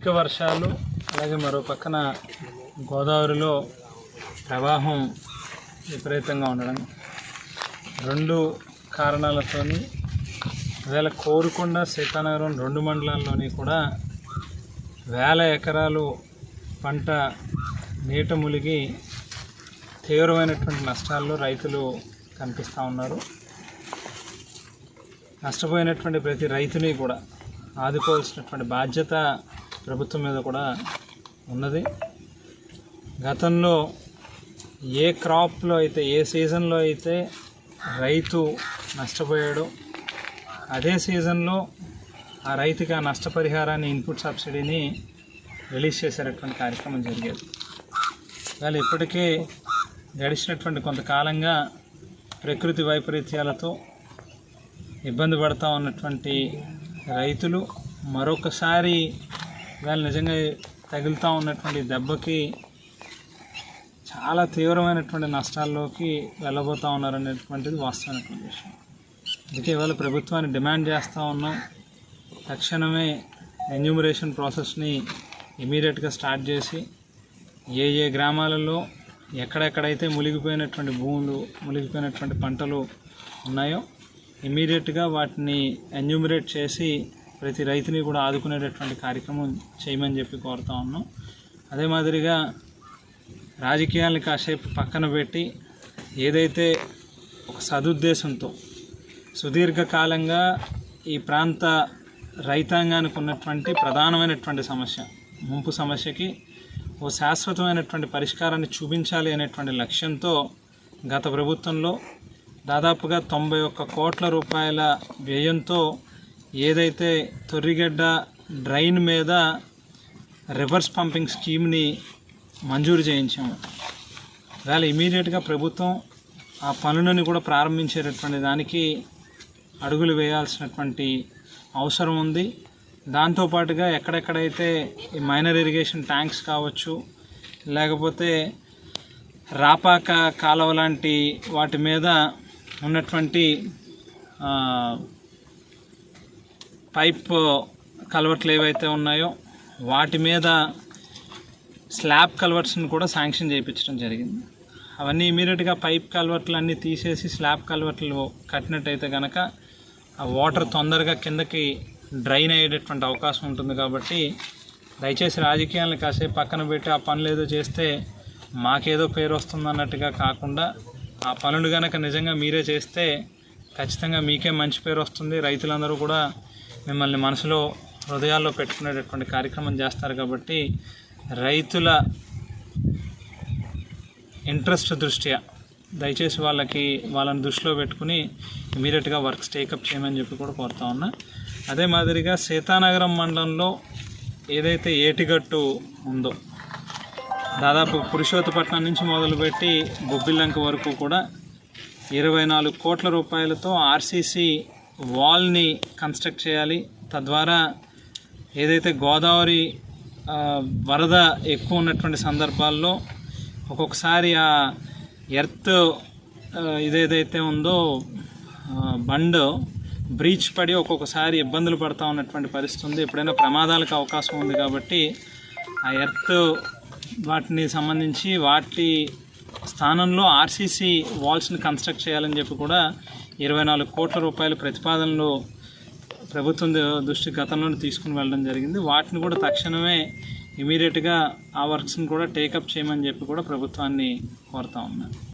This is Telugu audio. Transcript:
అధిక వర్షాలు అలాగే మరో పక్కన గోదావరిలో ప్రవాహం విపరీతంగా ఉండడం. రెండు కారణాలతోని వేళ కోరుకొండ సీతానగరం రెండు మండలాల్లోని కూడా వేల ఎకరాలు పంట నీట ములిగి తీవ్రమైనటువంటి నష్టాల్లో రైతులు కనిపిస్తూ ఉన్నారు. నష్టపోయినటువంటి ప్రతి రైతుని కూడా ఆదుకోవాల్సినటువంటి బాధ్యత ప్రభుత్వం మీద కూడా ఉన్నది. గతంలో ఏ క్రాప్లో అయితే ఏ సీజన్లో అయితే రైతు నష్టపోయాడో అదే సీజన్లో ఆ రైతుకి ఆ నష్టపరిహారాన్ని ఇన్పుట్ సబ్సిడీని రిలీజ్ చేసేటటువంటి కార్యక్రమం జరిగేది. ఇవాళ ఇప్పటికే గడిచినటువంటి కొంతకాలంగా ప్రకృతి వైపరీత్యాలతో ఇబ్బంది పడుతూ ఉన్నటువంటి రైతులు మరొకసారి వాళ్ళు నిజంగా తగులుతూ ఉన్నటువంటి దెబ్బకి చాలా తీవ్రమైనటువంటి నష్టాల్లోకి వెళ్ళబోతూ ఉన్నారనేటువంటిది వాస్తవమైనటువంటి విషయం. అందుకే ఇవాళ ప్రభుత్వాన్ని డిమాండ్ చేస్తూ ఉన్నాం. తక్షణమే ఎన్యూమరేషన్ ప్రాసెస్ని ఇమీడియట్గా స్టార్ట్ చేసి ఏ ఏ గ్రామాలలో ఎక్కడెక్కడైతే మునిగిపోయినటువంటి భూములు మునిగిపోయినటువంటి పంటలు ఉన్నాయో ఇమీడియట్గా వాటిని ఎన్యూమరేట్ చేసి ప్రతి రైతుని కూడా ఆదుకునేటటువంటి కార్యక్రమం చేయమని చెప్పి కోరుతా ఉన్నాం. అదే మాదిరిగా రాజకీయాలను కాసేపు పక్కన పెట్టి ఏదైతే ఒక సదుద్దేశంతో సుదీర్ఘకాలంగా ఈ ప్రాంత రైతాంగానికి ఉన్నటువంటి ప్రధానమైనటువంటి సమస్య ముంపు సమస్యకి ఓ శాశ్వతమైనటువంటి పరిష్కారాన్ని చూపించాలి అనేటువంటి లక్ష్యంతో గత ప్రభుత్వంలో దాదాపుగా తొంభై ఒక్క కోట్ల రూపాయల వ్యయంతో ఏదైతే తొర్రిగడ్డ డ్రైన్ మీద రివర్స్ పంపింగ్ స్కీమ్ని మంజూరు చేయించాము. వేళ ఇమీడియట్గా ప్రభుత్వం ఆ పనులను కూడా ప్రారంభించేటటువంటి దానికి అడుగులు వేయాల్సినటువంటి అవసరం ఉంది. దాంతోపాటుగా ఎక్కడెక్కడైతే ఈ మైనర్ ఇరిగేషన్ ట్యాంక్స్ కావచ్చు లేకపోతే రాపాక కాలువ లాంటి వాటి మీద ఉన్నటువంటి పైప్ కలవర్ట్లు ఏవైతే ఉన్నాయో వాటి మీద స్లాబ్ కల్వర్ట్స్ని కూడా శాంక్షన్ చేయించడం జరిగింది. అవన్నీ ఇమీడియట్గా పైప్ కల్వర్ట్లు అన్నీ తీసేసి స్లాబ్ కల్వర్ట్లు కట్టినట్టయితే కనుక ఆ వాటర్ తొందరగా కిందకి డ్రైన్ అయ్యేటటువంటి అవకాశం ఉంటుంది కాబట్టి దయచేసి రాజకీయాలను కాసేపు పక్కన పెట్టి ఆ పనులు ఏదో చేస్తే మాకేదో పేరు వస్తుందన్నట్టుగా కాకుండా ఆ పనులు కనుక నిజంగా మీరే చేస్తే ఖచ్చితంగా మీకే మంచి పేరు వస్తుంది. రైతులందరూ కూడా మిమ్మల్ని మనసులో హృదయాల్లో పెట్టుకునేటటువంటి కార్యక్రమం చేస్తారు కాబట్టి రైతుల ఇంట్రెస్ట్ దృష్ట్యా దయచేసి వాళ్ళకి వాళ్ళని దృష్టిలో పెట్టుకుని ఇమీడియట్గా వర్క్స్ టేకప్ చేయమని చెప్పి కూడా కోరుతా ఉన్నా. అదే మాదిరిగా సీతానగరం మండలంలో ఏదైతే ఏటిగట్టు ఉందో దాదాపు పురుషోత్తపట్నం నుంచి మొదలుపెట్టి బొబ్బిల్లంక వరకు కూడా ఇరవై నాలుగు కోట్ల రూపాయలతో ఆర్సీసీ వాల్ని కన్స్ట్రక్ట్ చేయాలి. తద్వారా ఏదైతే గోదావరి వరద ఎక్కువ ఉన్నటువంటి సందర్భాల్లో ఒక్కొక్కసారి ఆ ఎర్త్ ఇదేదైతే ఉందో బండ్ బ్రీచ్ పడి ఒక్కొక్కసారి ఇబ్బందులు పడతా ఉన్నటువంటి పరిస్థితి ఉంది. ఎప్పుడైనా ప్రమాదాలకు అవకాశం ఉంది కాబట్టి ఆ ఎర్త్ వాటిని సంబంధించి వాటి స్థానంలో ఆర్సీసీ వాల్స్ని కన్స్ట్రక్ట్ చేయాలని చెప్పి కూడా ఇరవై నాలుగు కోట్ల రూపాయల ప్రతిపాదనలు ప్రభుత్వం దృష్టి గతంలో తీసుకుని వెళ్ళడం జరిగింది. వాటిని కూడా తక్షణమే ఇమీడియట్గా ఆ వర్క్స్ని కూడా టేకప్ చేయమని చెప్పి కూడా ప్రభుత్వాన్ని కోరుతా ఉన్నాను